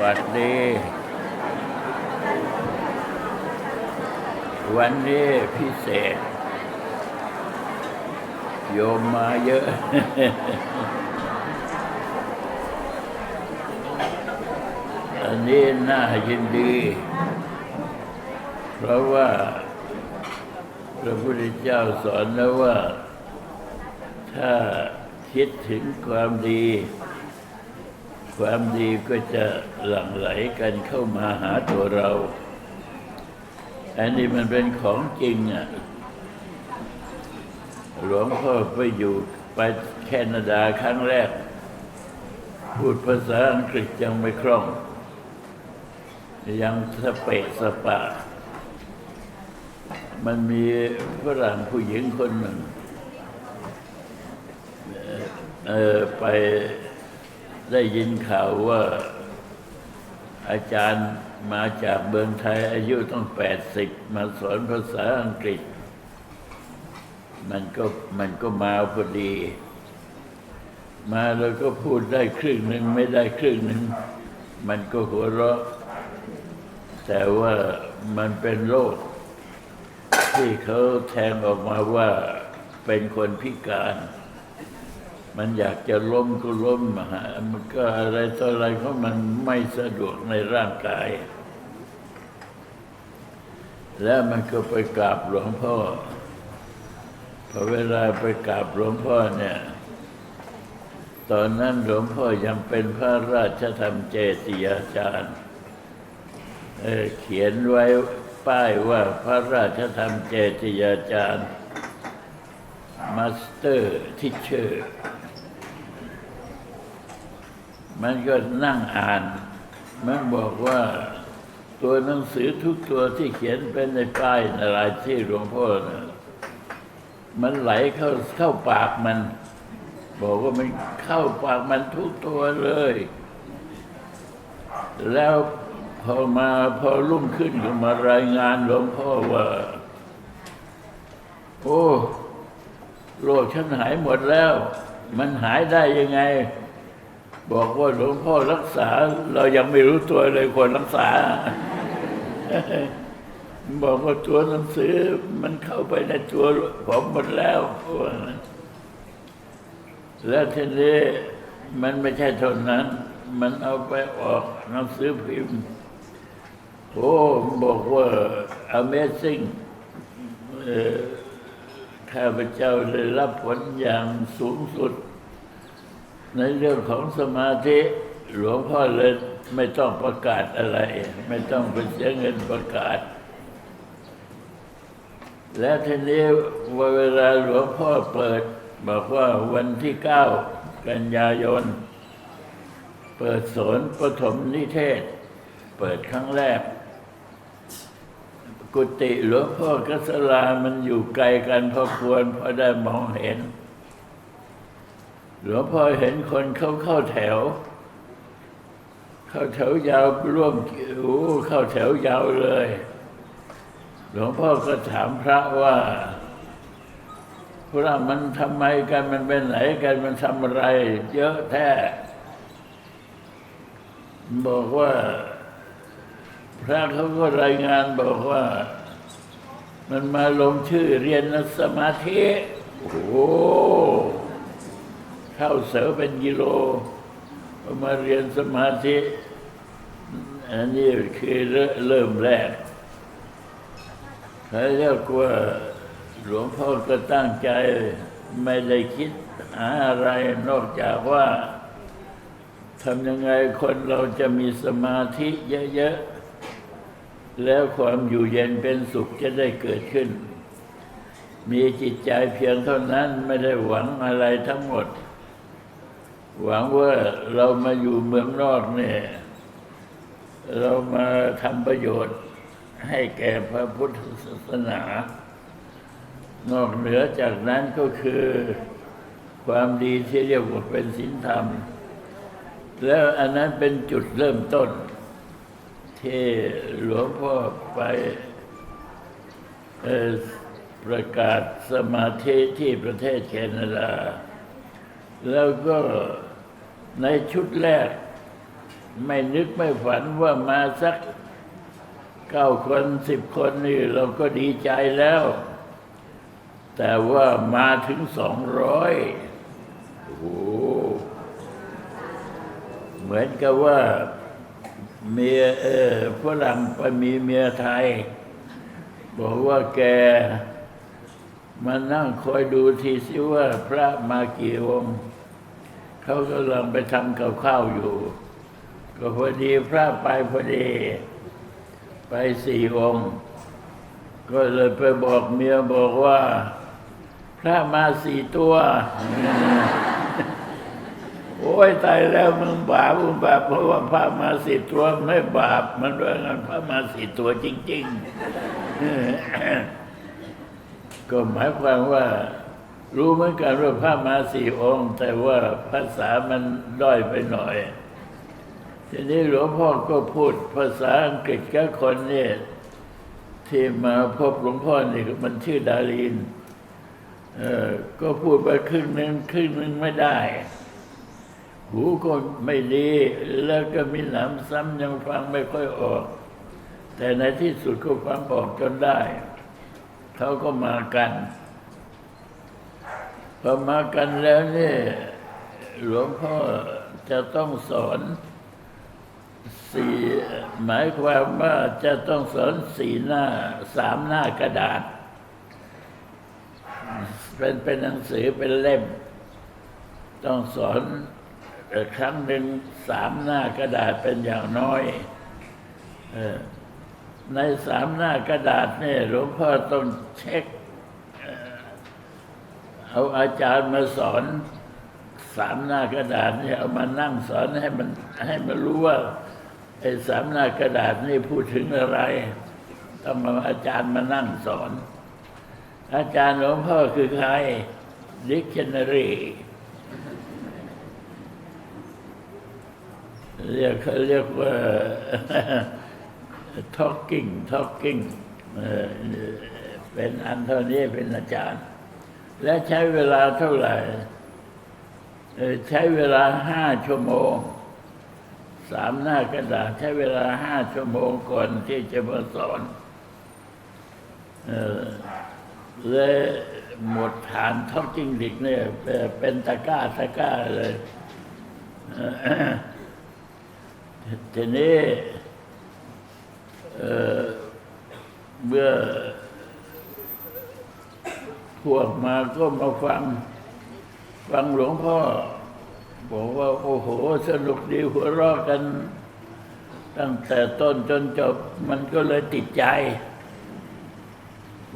วัดดี วันนี้พิเศษ โยมมาเยอะ อันนี้น่ายินดี เพราะว่า พระพุทธเจ้าสอนแล้วว่า ถ้าคิดถึงความดี ความดีก็จะหลั่งไหลกันเข้ามาหาตัวเรา อันนี้มันเป็นของจริงอะ หลวงพ่อไปอยู่ไปแคนาดาครั้งแรก พูดภาษาอังกฤษยังไม่คล่อง ยังสเปะสปะ มันมีฝรั่งผู้หญิงคนหนึ่ง เออไป ได้ยินข่าวว่า อาจารย์มาจากเมืองไทยอายุต้องแปดสิบมาสอนภาษาอังกฤษ มันก็มันก็มาพอดี มาแล้วก็พูดได้ครึ่งหนึ่งไม่ได้ครึ่งหนึ่ง มันก็หัวเราะ แต่ว่ามันเป็นโรคที่เขาแทงออกมาว่าเป็นคนพิการ มันอยากจะล้มก็ล้มหามันก็อะไรต่ออะไรเพราะมันไม่สะดวกในร่างกาย แล้วมันก็ไปกราบหลวงพ่อพอเวลาไปกราบหลวงพ่อเนี่ย ตอนนั้นหลวงพ่อยังเป็นพระราชธรรมเจติยาจารย์เเขียนไว้ป้ายว่าพระราชธรรมเจติยาจารย์มาสเตอร์ทิเชอร์ มันก็นั่งอ่าน มันบอกว่าตัวหนังสือทุกตัวที่เขียนเป็นในป้ายในรายที่หลวงพ่อนะมันไหลเข้าเข้าปากมัน บอกว่ามันเข้าปากมันทุกตัวเลย แล้วพอมาพอรุ่งขึ้นก็มารายงานหลวงพ่อว่า โอ้โรคฉันหายหมดแล้ว มันหายได้ยังไง บอกว่าหลวงพ่อรักษา เรายังไม่รู้ตัวเลยคนรักษา บอกว่าตัวหนังสือมันเข้าไปในตัวผมหมดแล้ว แล้วทีนี้มันไม่ใช่เท่านั้น มันเอาไปออกหนังสือพิมพ์โอ้บอกว่า Amazing ข้าพเจ้าได้รับผลอย่างสูงสุด ในเรื่องของสมาธิหลวงพ่อเลยไม่ต้องประกาศอะไร ไม่ต้องไปเสียเงินประกาศ แล้วทีนี้เวลาหลวงพ่อเปิด บอกว่าวันที่เก้ากันยายน เปิดสวนปฐมนิเทศ เปิดครั้งแรก กุฏิหลวงพ่อกัสลามันอยู่ไกลกันพอควรพอได้มองเห็น หลวงพ่อเห็นคนเขาเข้าแถว เข้าแถวยาวร่วมโอ้เข้าแถวยาวเลย หลวงพ่อก็ถามพระว่าพระมันทำไมกันมันเป็นไหนกันมันทำอะไร เยอะแท้บอกว่า พระเขาก็รายงานบอกว่า มันมาลงชื่อเรียนสมาธิโอ้ เข้าเสือเป็นกิโล มาเรียนสมาธิ อันนี้คือเริ่มแรกเขาเรียกว่าหลวงพ่อก็ตั้งใจไม่ได้คิดหาอะไรนอกจากว่าทำยังไงคนเราจะมีสมาธิเยอะๆ แล้วความอยู่เย็นเป็นสุขจะได้เกิดขึ้น มีจิตใจเพียงเท่านั้นไม่ได้หวังอะไรทั้งหมด หวังว่าเรามาอยู่เมืองนอกเนี่ย เรามาทำประโยชน์ให้แก่พระพุทธศาสนา นอกเหนือจากนั้นก็คือ ความดีที่เรียกว่าเป็นศีลธรรม แล้วอันนั้นเป็นจุดเริ่มต้น ที่หลวงพ่อไปประกาศสมาธิที่ประเทศแคนาดา แล้วก็ในชุดแรก ไม่นึกไม่ฝันว่ามาสักเก้าคนสิบคนนี่เราก็ดีใจแล้ว แต่ว่ามาถึงสองร้อยโอ้โหเหมือนกับว่าเมียเออฝรั่งไปมีเมียไทย บอกว่าแกมานั่งคอยดูทีสิว่าพระมากี่องค์ เขากำลังไปทำกับข้าวอยู่ ก็พอดีพระไปพอดี ไปสี่องค์ ก็เลยไปบอกเมียบอกว่า พระมาสี่ตัว โอ้ยตายแล้วมึงบาปมึงบาปเพราะว่าพระมาสี่ตัวไม่บาป มันว่างั้นพระมาสี่ตัวจริง ๆ ก็หมายความว่า รู้เหมือนกันว่าพระมาสี่องค์ แต่ว่าภาษามันด้อยไปหน่อย ทีนี้หลวงพ่อก็พูดภาษาอังกฤษกับคนเนี่ยที่มาพบหลวงพ่อนี่มันชื่อดารินเออก็พูดไปครึ่งหนึ่งครึ่งหนึ่งไม่ได้ หูก็ไม่ดี แล้วก็มีหนำซ้ำยังฟังไม่ค่อยออก แต่ในที่สุดก็ฟังออกจนได้ เขาก็มากัน พอมากันแล้วเนี่ยหลวงพ่อจะต้องสอนสี่หมายความว่าจะต้องสอนสี่หน้าสามหน้ากระดาษ เป็นเป็นหนังสือเป็นเล่ม ต้องสอนครั้งหนึ่งสามหน้ากระดาษเป็นอย่างน้อยในสามหน้ากระดาษเนี่ยหลวงพ่อต้องเช็ค เอาอาจารย์มาสอนสามหน้ากระดาษเนี่ยเอามานั่งสอนให้มันให้มันรู้ว่าไอ้สามหน้ากระดาษนี่พูดถึงอะไร ต้องมาอาจารย์มานั่งสอน อาจารย์หลวงพ่อคือใคร Dictionary เรียกเขาเรียกว่า talking talking เป็นอันเท่านี้เป็นอาจารย์ และใช้เวลาเท่าไหร่ ใช้เวลาห้าชั่วโมง สามหน้ากระดาษใช้เวลาห้าชั่วโมงก่อนที่จะมาสอนเออเลยหมดฐานท็อปจริงดิกเนี่ย เป็นตะกร้าตะกร้าเลยเออทีนี้เออเมื่อ พวกมาก็มาฟัง ฟังหลวงพ่อ บอกว่า โอ้โห สนุกดีหัวเราะกัน ตั้งแต่ต้นจนจบ มันก็เลยติดใจ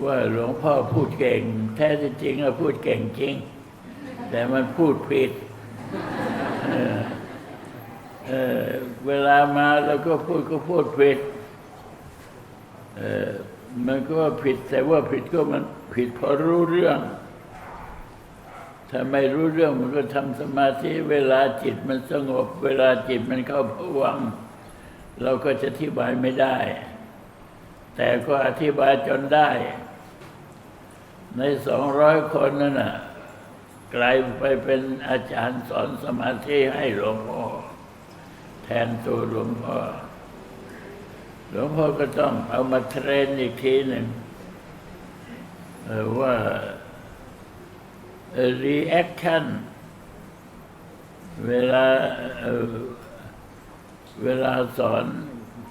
ว่าหลวงพ่อพูดเก่ง แท้จริงอะพูดเก่งจริง แต่มันพูดผิดเเเวลามาแล้วก็พูดก็พูดผิดเมันก็ผิดแต่ว่าผิดก็มันผิดเพราะรู้เรื่อง ถ้าไม่รู้เรื่องมันก็ทำสมาธิเวลาจิตมันสงบ เวลาจิตมันเข้าผวัง เราก็จะอธิบายไม่ได้ แต่ก็อธิบายจนได้ ในสองร้อยคนนั่นน่ะกลายไปเป็นอาจารย์สอนสมาธิให้หลวงพ่อแทนตัวหลวงพ่อ หลวงพ่อก็ต้องเอามาเทรนอีกทีหนึ่งว่า reaction เวลาเวลาสอน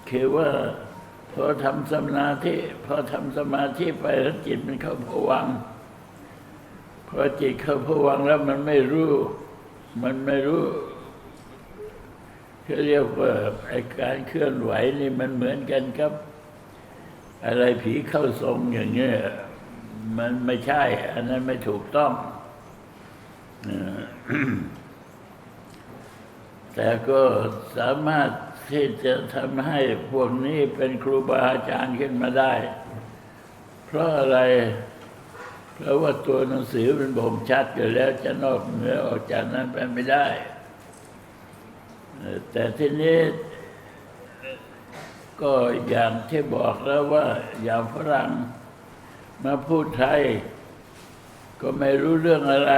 คือว่าพอทำสมาธิพอทำสมาธิไปแล้วจิตมันเข้าผวังพอจิตเข้าผวังแล้วมันไม่รู้ มันไม่รู้ เขาเรียกว่าไอการเคลื่อนไหวนี่มันเหมือนกันครับ อะไรผีเข้าทรงอย่างเงี้ยมันไม่ใช่ อันนั้นไม่ถูกต้อง แต่ก็สามารถที่จะทำให้พวกนี้เป็นครูบาอาจารย์ขึ้นมาได้ เพราะอะไร เพราะว่าตัวหนังสือมันบ่งชัดอยู่แล้วจะนอกเหนือออกจากนั้นไปไม่ได้ แต่ทีนี้ก็อย่างที่บอกแล้วว่าอย่างฝรั่งมาพูดไทย ก็ไม่รู้เรื่องอะไร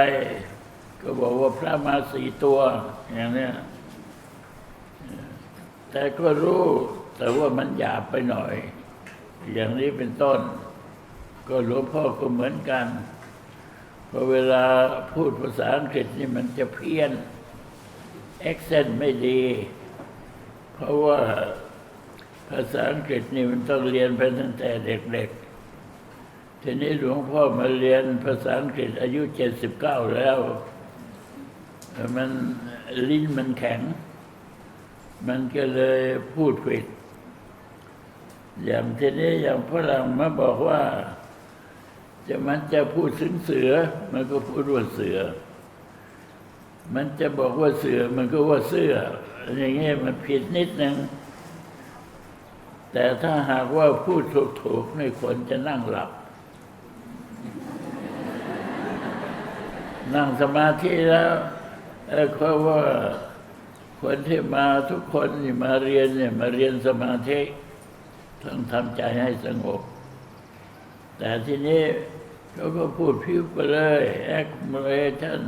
ก็บอกว่าพระมาสี่ตัวอย่างเนี้ยแต่ก็รู้แต่ว่ามันหยาบไปหน่อย อย่างนี้เป็นต้น ก็หลวงพ่อก็เหมือนกันพอเวลาพูดภาษาอังกฤษนี่มันจะเพี้ยน แอคเซนต์ไม่ดี เพราะว่าภาษาอังกฤษนี่มันต้องเรียนไปตั้งแต่เด็กๆ ทีนี้หลวงพ่อมาเรียนภาษาอังกฤษอายุเจ็ดสิบเก้าแล้ว มันลิ้นมันแข็ง มันก็เลยพูดผิด อย่างทีนี้อย่างฝรั่งมาบอกว่า จะมันจะพูดถึงเสือ มันก็พูดว่าเสือ มันจะบอกว่าเสือมันก็ว่าเสื้อ อย่างเงี้ยมันผิดนิดนึง แต่ถ้าหากว่าพูดถูกๆในคนจะนั่งหลับ นั่งสมาธิแล้วเพราะว่าคนที่มาทุกคนนี่มาเรียนเนี่ยมาเรียนสมาธิต้องทำใจให้สงบ แต่ทีนี้เขาก็พูดพิวไปเลย accumulation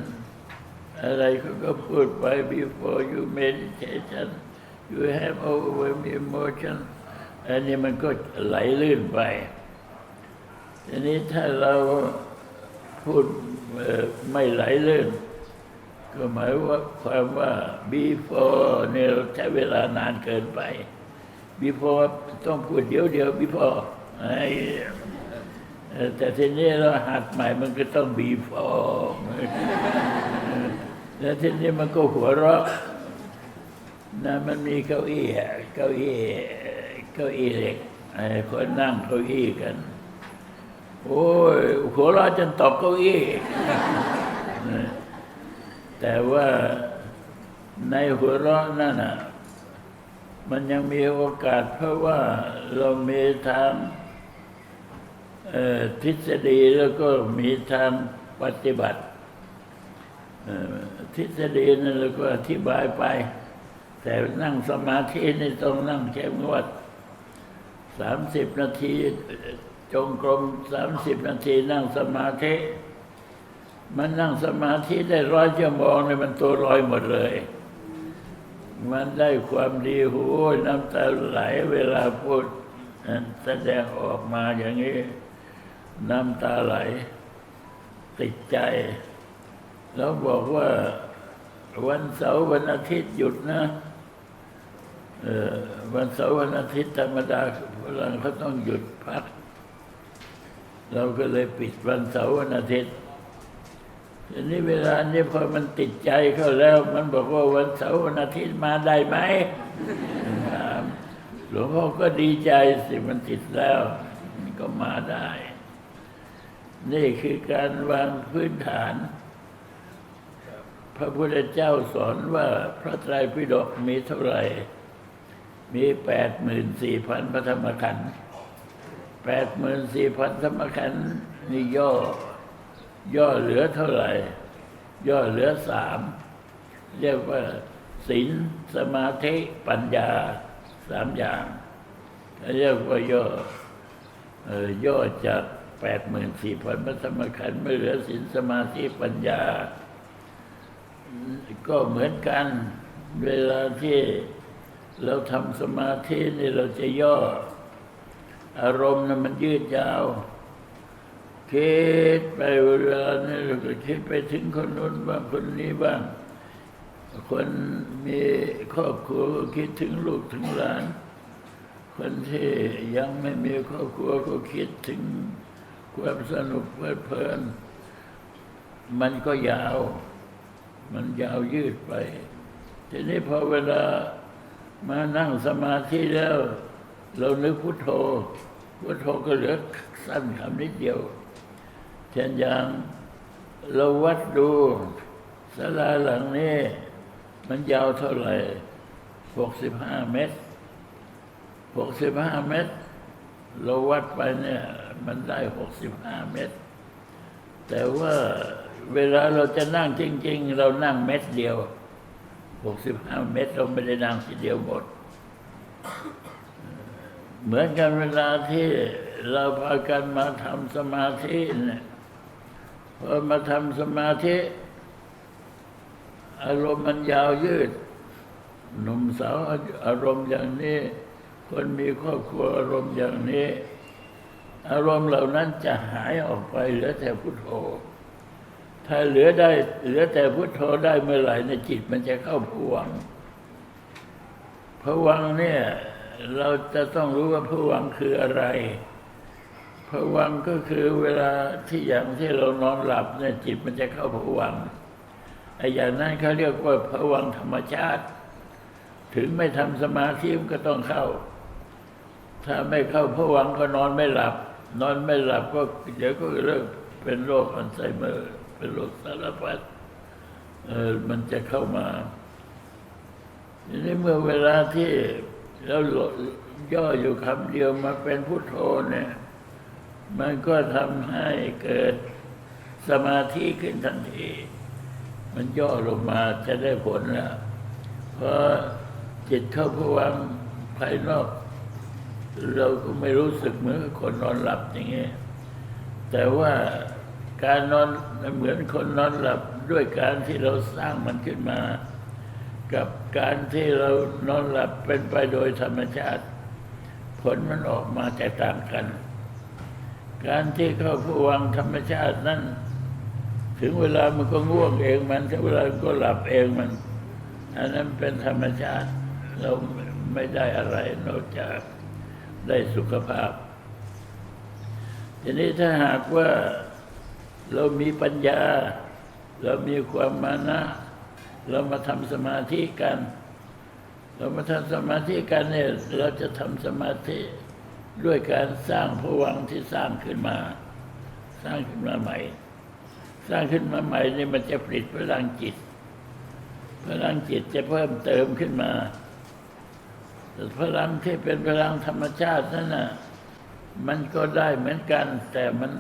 อะไรเขาก็พูดไป before you meditation you have overwhelming emotion อันนี้มันก็ไหลลื่นไปทีนี้ถ้าเราพูดไม่ไหลลื่น ก็หมายว่าความว่า before เนี่ยเราใช้เวลานานเกินไป before ต้องพูดเดี๋ยวเดียว before แต่ทีนี้เราหัดใหม่มันก็ต้อง before แล้วทีนี้มันก็หัวเราะนะมันมีเก้าอี้เก้าอี้เก้าอี้เหล็กไอ้คนนั่งเก้าอี้กัน โอ้ยหัวเราะจนตกเก้าอี้แต่ว่าในหัวเราะนั่นน่ะมันยังมีโอกาสเพราะว่าเรามีทางทฤษฎีแล้วก็มีทางปฏิบัติ ทฤษฎีนั่นเราก็อธิบายไป แต่นั่งสมาธินี่ต้องนั่งเข้มงวดสามสิบนาที จงกรมสามสิบนาทีนั่งสมาธิ มันนั่งสมาธิได้ร้อยชั่วโมงเลยมันตัวลอยหมดเลย มันได้ความดีหูน้ำตาไหลเวลาพูดแสดงออกมาอย่างนี้ น้ำตาไหล ติดใจ แล้วบอกว่าวันเสาร์วันอาทิตย์หยุดนะวันเสาร์วันอาทิตย์ธรรมดาฝรั่งเขาต้องหยุดพัก เราก็เลยปิดวันเสาร์วันอาทิตย์ทีนี้เวลานี้พอมันติดใจเข้าแล้ว มันบอกว่าวันเสาร์วันอาทิตย์มาได้ไหมหลวงพ่อก็ดีใจสิมันติดแล้วก็มาได้ นี่คือการวางพื้นฐาน พระพุทธเจ้าสอนว่าพระไตรปิฎกมีเท่าไหร่ มีแปดหมื่นสี่พันพระธรรมขันธ์แปดหมื่นสี่พันธรรมขันธ์นี่ย่อ ย่อเหลือเท่าไหร่ ย่อเหลือสามเรียกว่าศีลสมาธิปัญญาสามอย่างเรียกว่าย่อย่อจากแปดหมื่นสี่พันพระธรรมขันธ์ไม่เหลือศีลสมาธิปัญญา ก็เหมือนกันเวลาที่เราทำสมาธินี่เราจะย่อ อารมณ์นะมันยืดยาว คิดไปเวลานี่เราก็คิดไปถึงคนนู้นบ้างคนนี้บ้าง คนมีครอบครัวก็คิดถึงลูกถึงหลาน คนที่ยังไม่มีครอบครัวก็คิดถึงความสนุกเพลิดเพลิน มันก็ยาว มันยาวยืดไป ทีนี้พอเวลามานั่งสมาธิแล้ว เรานึกพุทโธ พุทโธก็เหลือสั้นคำนิดเดียวเช่นอย่างเราวัดดูศาลาหลังนี้ มันยาวเท่าไหร่หกสิบห้าเมตรหกสิบห้าเมตร เราวัดไปเนี่ย มันได้หกสิบห้าเมตร แต่ว่า เวลาเราจะนั่งจริง ๆ เรานั่งเม็ดเดียวหกสิบห้าเมตรเราไม่ได้นั่งทีเดียวหมด เหมือนกันเวลาที่เราพากันมาทำสมาธิเนี่ยพอมาทำสมาธิ อารมณ์มันยาวยืด หนุ่มสาวอารมณ์อย่างนี้ คนมีครอบครัวอารมณ์อย่างนี้ อารมณ์เหล่านั้นจะหายออกไปเหลือแต่พุทโธ ถ้าเหลือได้ เหลือแต่พุทโธได้เมื่อไหร่ในจิตมันจะเข้าผวังผวังเนี่ย เราจะต้องรู้ว่าผวังคืออะไรผวังก็คือเวลาที่อย่างที่เรานอนหลับเนี่ยจิตมันจะเข้าผวังไอ้อย่างนั้นเขาเรียกว่าผวังธรรมชาติ ถึงไม่ทำสมาธิมันก็ต้องเข้า ถ้าไม่เข้าผวังก็นอนไม่หลับ นอนไม่หลับก็เดี๋ยวก็เริ่มเป็นโรคอัลไซเมอร์ เป็นโรคสารพัดเออมันจะเข้ามาทีนี้เมื่อเวลาที่เราย่ออยู่คำเดียวมาเป็นพุทโธเนี่ย มันก็ทำให้เกิดสมาธิขึ้นทันที มันย่อลงมาจะได้ผลแล้ว เพราะจิตเข้าผวังค์ภายนอก เราก็ไม่รู้สึกเหมือนคนนอนหลับอย่างเงี้ยแต่ว่า การนอนเหมือนคนนอนหลับด้วยการที่เราสร้างมันขึ้นมา กับการที่เรานอนหลับเป็นไปโดยธรรมชาติ ผลมันออกมาแตกต่างกัน การที่เข้าผู้วังธรรมชาตินั้น ถึงเวลามันก็ง่วงเองมันถึงเวลาก็หลับเองมัน อันนั้นเป็นธรรมชาติเราไม่ได้อะไรนอกจากได้สุขภาพ ทีนี้ถ้าหากว่า เรามีปัญญา เรามีความมานะ เรามาทำสมาธิกัน เรามาทำสมาธิกันเนี่ยเราจะทำสมาธิด้วยการสร้างผวังที่สร้างขึ้นมา สร้างขึ้นมาใหม่ สร้างขึ้นมาใหม่นี่มันจะผลิตพลังจิต พลังจิตจะเพิ่มเติมขึ้นมาแต่พลังที่เป็นพลังธรรมชาตินั่นน่ะ มันก็ได้เหมือนกัน แต่มัน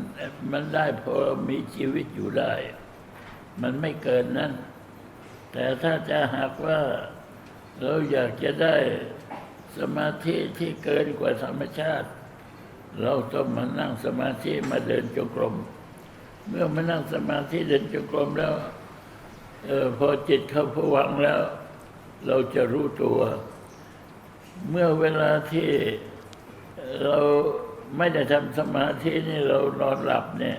มันได้พอมีชีวิตอยู่ได้ มันไม่เกินนั้น แต่ถ้าจะหากว่า เราอยากจะได้สมาธิที่เกินกว่าธรรมชาติ เราต้องมานั่งสมาธิมาเดินจงกรม เมื่อมานั่งสมาธิเดินจงกรมแล้วเออพอจิตเข้าผวังแล้ว เราจะรู้ตัว เมื่อเวลาที่เรา ไม่ได้ทำสมาธินี่เรานอนหลับเนี่ย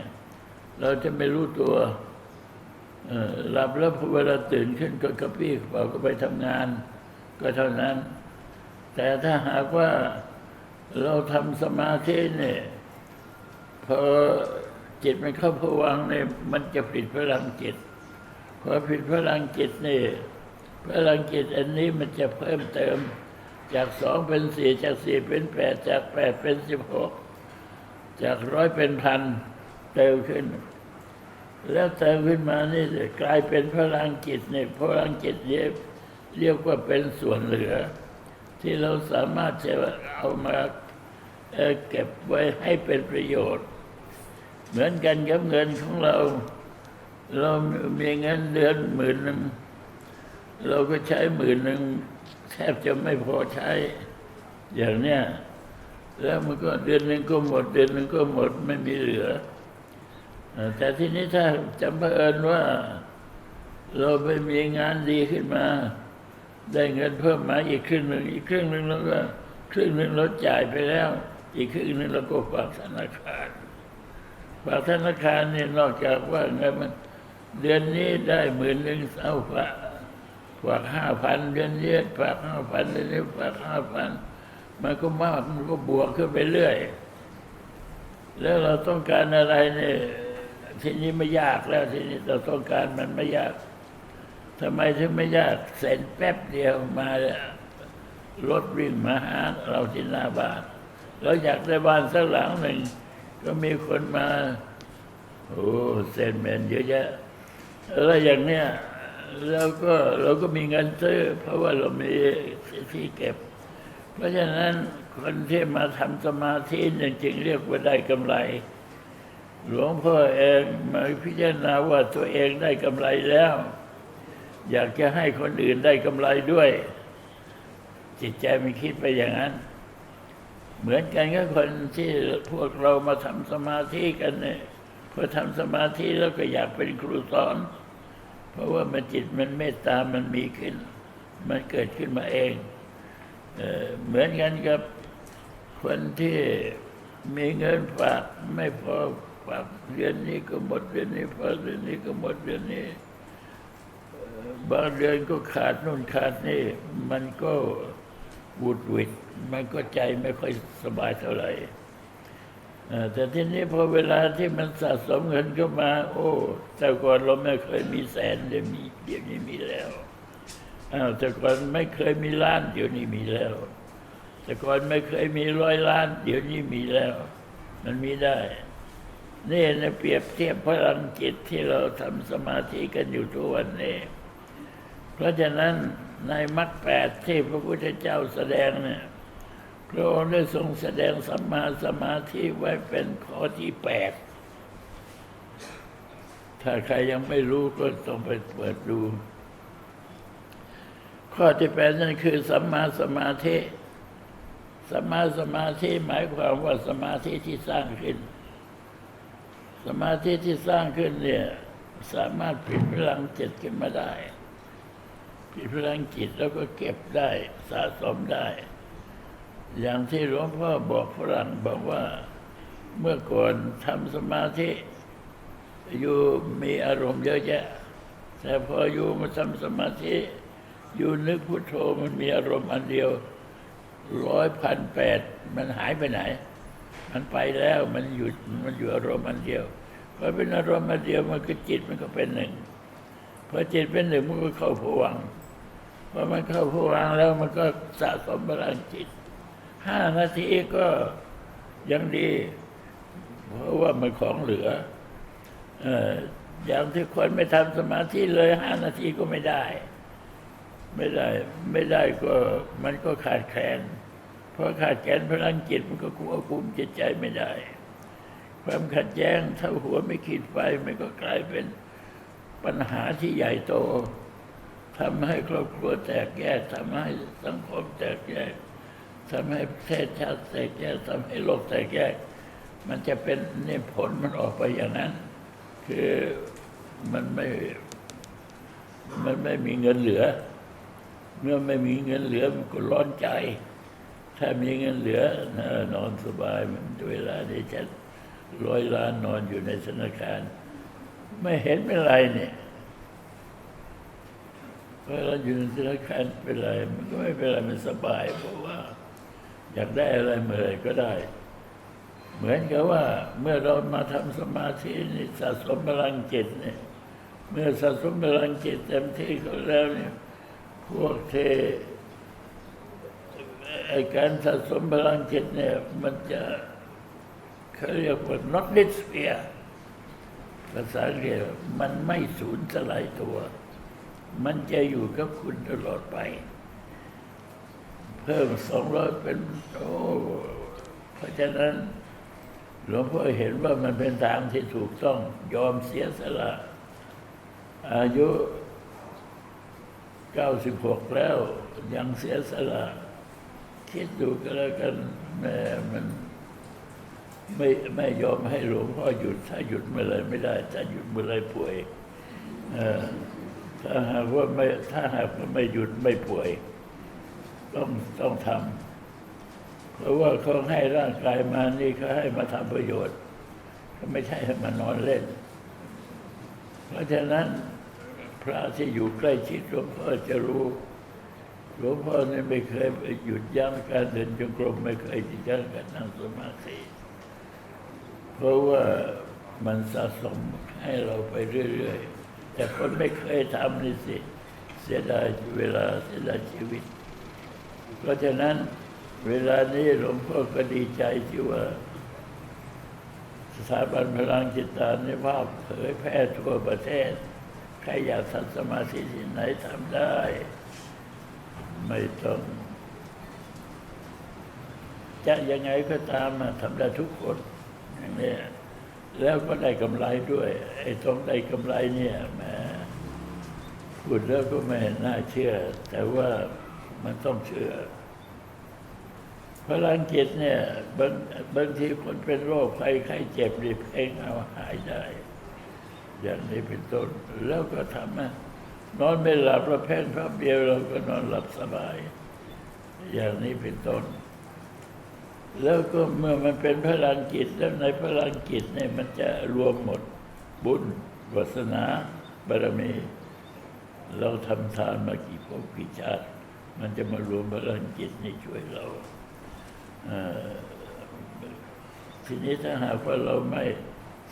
เราจะไม่รู้ตัวหลับแล้วพอเวลาตื่นขึ้นก็กระปี้กระเป๋าก็ไปทำงาน ก็เท่านั้น แต่ถ้าหากว่าเราทำสมาธิเนี่ยพอจิตมันเข้าผวังเนี่ยมันจะผลิตพลังจิตพอผลิตพลังจิตนี่พลังจิตอันนี้มันจะเพิ่มเติม จากสองเป็นสี่จากสี่เป็นแปดจากแปดเป็นสิบหก จากร้อยเป็นพันเติมขึ้น แล้วเติมขึ้นมานี่กลายเป็นพลังจิตเนี่ยพลังจิตเรียเรียกว่าเป็นส่วนเหลือ ที่เราสามารถจะเอามาเเก็บไว้ให้เป็นประโยชน์ เหมือนกันกับเงินของเรา เรามีเงินเดือนหมื่นหนึ่งเราก็ใช้หมื่นหนึ่งแทบจะไม่พอใช้อย่างเนี้ย แล้วมันก็เดือนหนึ่งก็หมด เดือนหนึ่งก็หมดไม่มีเหลือ แต่ทีนี้ถ้าจำเผอิญว่า เราไปมีงานดีขึ้นมา ได้เงินเพิ่มมาอีกครึ่งหนึ่งอีกครึ่งหนึ่งเราก็ครึ่งหนึ่งเราจ่ายไปแล้ว อีกครึ่งหนึ่งเราก็ฝากธนาคารฝากธนาคารเนี่ยนอกจากว่าเงินมันเดือนนี้ได้หมื่นหนึ่งเอาฝากฝากห้าพันเดือนนี้ฝากห้าพันเดือนนี้ฝากห้าพัน มันก็มากมันก็บวกขึ้นไปเรื่อย แล้วเราต้องการอะไรเนี่ยทีนี้ไม่ยากแล้วทีนี้เราต้องการมันไม่ยากทำไมถึงไม่ยากเซ็นแป๊บเดียวมารถวิ่งมาหาเราที่หน้าบ้านเราอยากได้บ้านสักหลังหนึ่ง ก็มีคนมาโอ้เซ็นแมนเยอะแยะแล้วอย่างเนี้ยเราก็เราก็มีเงินซื้อเพราะว่าเรามีที่เก็บ เพราะฉะนั้นคนที่มาทำสมาธิเนี่ยจึงเรียกว่าได้กำไร หลวงพ่อเองมาพิจารณาว่าตัวเองได้กำไรแล้ว อยากจะให้คนอื่นได้กำไรด้วย จิตใจมันคิดไปอย่างนั้น เหมือนกันกับคนที่พวกเรามาทำสมาธิกันเนี่ยพอทำสมาธิแล้วก็อยากเป็นครูสอน เพราะว่ามันจิตมันเมตตามันมีขึ้น มันเกิดขึ้นมาเอง เหมือนกันกับคนที่มีเงินฝากไม่พอฝากเดือนนี้ก็หมดเดือนนี้ฝากเดือนนี้ก็หมดเดือนนี้บางเดือนก็ขาดนู่นขาดนี่ มันก็หวุดหวิด มันก็ใจไม่ค่อยสบายเท่าไหร่แต่ทีนี้พอเวลาที่มันสะสมเงินเข้ามา โอ้ แต่ก่อนเราไม่เคยมีแสนเดี๋ยวมีเดี๋ยวนี้มีแล้ว อ้าวแต่ก่อนไม่เคยมีล้าน เดี๋ยวนี้มีแล้ว แต่ก่อนไม่เคยมีร้อยล้าน เดี๋ยวนี้มีแล้ว มันมีได้ นี่นะเปรียบเทียบพลังจิตที่เราทำสมาธิกันอยู่ทุกวันนี้ เพราะฉะนั้นในมรรคแปดที่พระพุทธเจ้าแสดงเนี่ยพระองค์ได้ทรงแสดงสัมมาสมาธิไว้เป็นข้อที่แปดถ้าใครยังไม่รู้ก็ต้องไปเปิดดู ข้อที่แปดนั่นคือสัมมาสมาธิสัมมาสมาธิหมายความว่าสมาธิที่สร้างขึ้น สมาธิที่สร้างขึ้นเนี่ยสามารถปิดพลังจิตขึ้นมาได้ปิดพลังจิตแล้วก็เก็บได้สะสมได้ อย่างที่หลวงพ่อบอกฝรั่งบอกว่าเมื่อก่อนทำสมาธิอยู่มีอารมณ์เยอะแยะ แต่พออยู่มาทำสมาธิ อยู่นึกพุทโธมันมีอารมณ์อันเดียวร้อยพันแปดมันหายไปไหน มันไปแล้วมันหยุดมันอยู่อารมณ์อันเดียวพอเป็นอารมณ์อันเดียวมันก็จิตมันก็เป็นหนึ่งพอจิตเป็นหนึ่งมันก็เข้าผวังพอมันเข้าผวังแล้วมันก็สะสมพลังจิตห้านาทีก็ยังดี เพราะว่ามันของเหลือเอออย่างที่คนไม่ทำสมาธิเลยห้านาทีก็ไม่ได้ ไม่ได้ไม่ได้ก็มันก็ขาดแคลนเพราะขาดแคลนพลังจิตมันก็ควบคุมจิตใจไม่ได้ ความขัดแย้งถ้าหัวไม่ขีดไฟมันก็กลายเป็นปัญหาที่ใหญ่โตทำให้ครอบครัวแตกแยกทำให้สังคมแตกแยกทำให้ประเทศชาติแตกแยกทำให้โลกแตกแยก มันจะเป็นนี่ผลมันออกไปอย่างนั้น คือมันไม่มันไม่มีเงินเหลือ เมื่อไม่มีเงินเหลือมันก็ร้อนใจ ถ้ามีเงินเหลือนนอนสบายมันเวลานี้ฉันร้อยล้านนอนอยู่ในธนาคารไม่เห็นเป็นไรเนี่ยเวลาอยู่ในธนาคารเป็นไร มันก็ไม่เป็นไรมันสบาย เพราะว่า อยากได้อะไรเมื่อไรก็ได้ เหมือนกับว่า เมื่อเรามาทำสมาธินี่สะสมพลังจิตเนี่ย เมื่อสะสมพลังจิตเต็มที่ก็แล้วเนี่ย พวกเทไอการสะสมพลังจิตเนี่ย มันจะเขาเรียกว่า not disappear ภาษาเรียกมันไม่สูญสลายตัว มันจะอยู่กับคุณตลอดไป เพิ่มสองร้อยเป็น โอ้เพราะฉะนั้นหลวงพ่อเห็นว่ามันเป็นทางที่ถูกต้องยอมเสียสละ อายุ เก้าสิบหกแล้วยังเสียสละ คิดดูก็แล้วกันแม่มันไม่ไม่ยอมให้หลวงพ่อหยุด ถ้าหยุดเมื่อไรไม่ได้ถ้าหยุดเมื่อไรป่วยถ้าหากว่าไม่ถ้าหากว่าไม่หยุดไม่ป่วย ต้องต้องทำเพราะว่าเขาให้ร่างกายมานี่เขาให้มาทำประโยชน์ ไม่ใช่ให้มานอนเล่น เพราะฉะนั้น พระที่อยู่ใกล้ชิดหลวงพ่อจะรู้หลวงพ่อเนี่ยไม่เคยหยุดยั้งการเดินจงกรมไม่เคยหยุดยั้งการนั่งสมาธิเพราะว่ามันสะสมให้เราไปเรื่อยๆ แต่คนไม่เคยทำนี่สิเสียดายเวลาเสียดายชีวิต เพราะฉะนั้นเวลานี้หลวงพ่อก็ดีใจที่ว่า สถาบันพลังจิตตานิภาพเผยแพร่ทั่วประเทศ ใครอยากทำสมาธิที่ไหนทำได้ ไม่ต้อง จะยังไงก็ตามทำได้ทุกคนอย่างนี้แล้วก็ได้กำไรด้วย ไอ้ตรงได้กำไรเนี่ยแหมพูดแล้วก็ไม่น่าเชื่อ แต่ว่ามันต้องเชื่อพลังจิตเนี่ยบางบางทีคนเป็นโรคภัยไข้เจ็บรีบเองเอาหายได้ อย่างนี้เป็นต้น แล้วก็ทำให้นอนไม่หลับเราแพ่งพับเดียวเราก็นอนหลับสบาย อย่างนี้เป็นต้น แล้วก็เมื่อมันเป็นพลังจิตแล้วในพลังจิตเนี่ยมันจะรวมหมดบุญวาสนาบารมี เราทำทานมากี่ภพกี่ชาติมันจะมารวมพลังจิตนี่ช่วยเราทีนี้ถ้าหากว่าเราไม่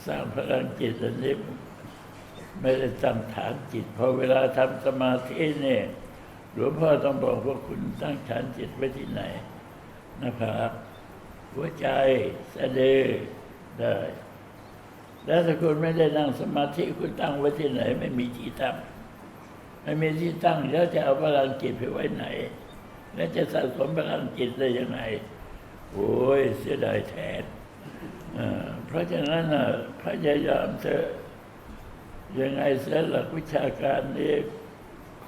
สร้างพลังจิตอันนี้ ไม่ได้ตั้งฐานจิตพอเวลาทำสมาธิเนี่ยหลวงพ่อต้องบอกว่าคุณตั้งฐานจิตไว้ที่ไหนนะครับหัวใจสะดือได้ แล้วถ้าคุณไม่ได้นั่งสมาธิคุณตั้งไว้ที่ไหน ไม่มีที่ตั้งไม่มีที่ตั้งแล้วจะเอาพลังจิตไปไว้ไหน แล้วจะสะสมพลังจิตได้ยังไงโอ้ยเสียดายแทนเพราะฉะนั้นนะพยายามเถอะ ยังไงเสียหลักวิชาการนี้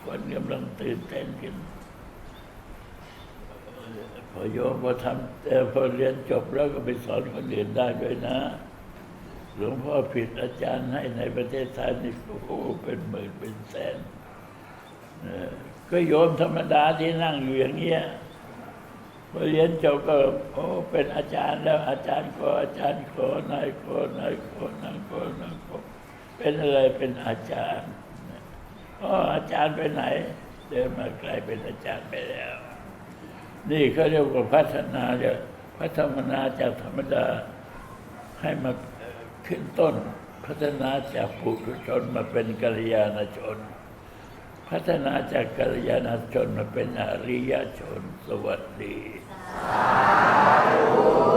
คนกำลังตื่นเต้นกันพอโยมพอทำแต่พอเรียนจบแล้วก็ไปสอนคนอื่นได้ด้วยนะ หลวงพ่อผิดอาจารย์ให้ในประเทศไทยนี่โอ้เป็นหมื่นเป็นแสนก็โยมธรรมดาที่นั่งอยู่อย่างเงี้ยพอเรียนจบก็โอ้เป็นอาจารย์แล้วอาจารย์ขออาจารย์ขอนายขอนายขอนายขอนายขอ เป็นอะไรเป็นอาจารย์อ๋ออาจารย์ไปไหน เดินมากลายเป็นอาจารย์ไปแล้ว นี่เขาเรียกว่าพัฒนาเนี่ยพัฒนาจากธรรมดาให้มาขึ้นต้น พัฒนาจากปุถุชนมาเป็นกัลยาณชน พัฒนาจากกัลยาณชนมาเป็นอริยชน สวัสดี ส